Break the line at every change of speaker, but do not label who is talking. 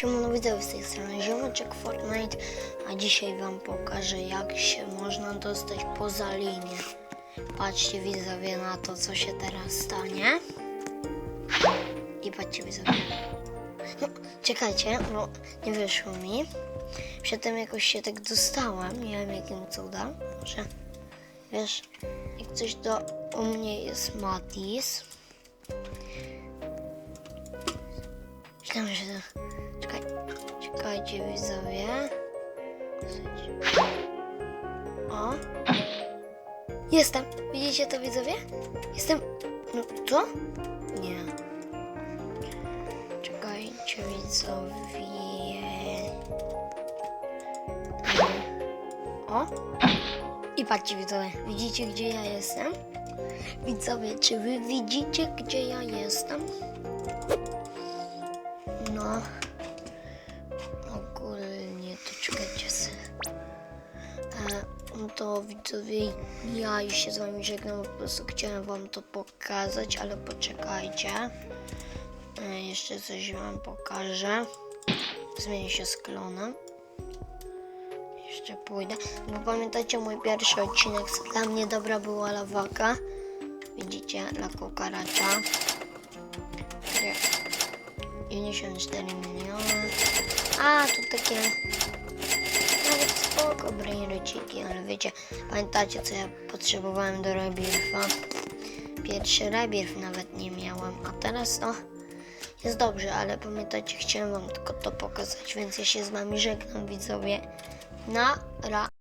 Siemano widzowie, z tej strony Ziomeczek Fortnite, a dzisiaj wam pokażę jak się można dostać poza linię. Patrzcie widzowie na to, co się teraz stanie. I patrzcie widzowie. No, czekajcie, bo nie wyszło mi. Przedtem jakoś się tak dostałem, nie wiem jakim cudem. Może, wiesz, jak coś to u mnie jest Matis. Myślałem, że czekajcie widzowie. O. Jestem. Widzicie to widzowie? Jestem. No co? Nie. Czekajcie widzowie. O. I patrzcie widzowie. Widzicie gdzie ja jestem? Widzowie, czy wy widzicie gdzie ja jestem? No. No to widzowie, ja już się z wami żegnam, po prostu chciałem wam to pokazać, ale poczekajcie. E, jeszcze coś wam pokażę. Zmienię się z klonem. Jeszcze pójdę. Bo pamiętacie mój pierwszy odcinek, dla mnie dobra była lawaka. Widzicie, dla kukaracza. Które 94 miliony. A, tu takie brainrociki, ale wiecie, pamiętacie co ja potrzebowałem do rebirfa? Pierwszy rebirf nawet nie miałem, a teraz no jest dobrze, ale pamiętajcie, chciałem wam tylko to pokazać, więc ja się z wami żegnam widzowie. Na ra.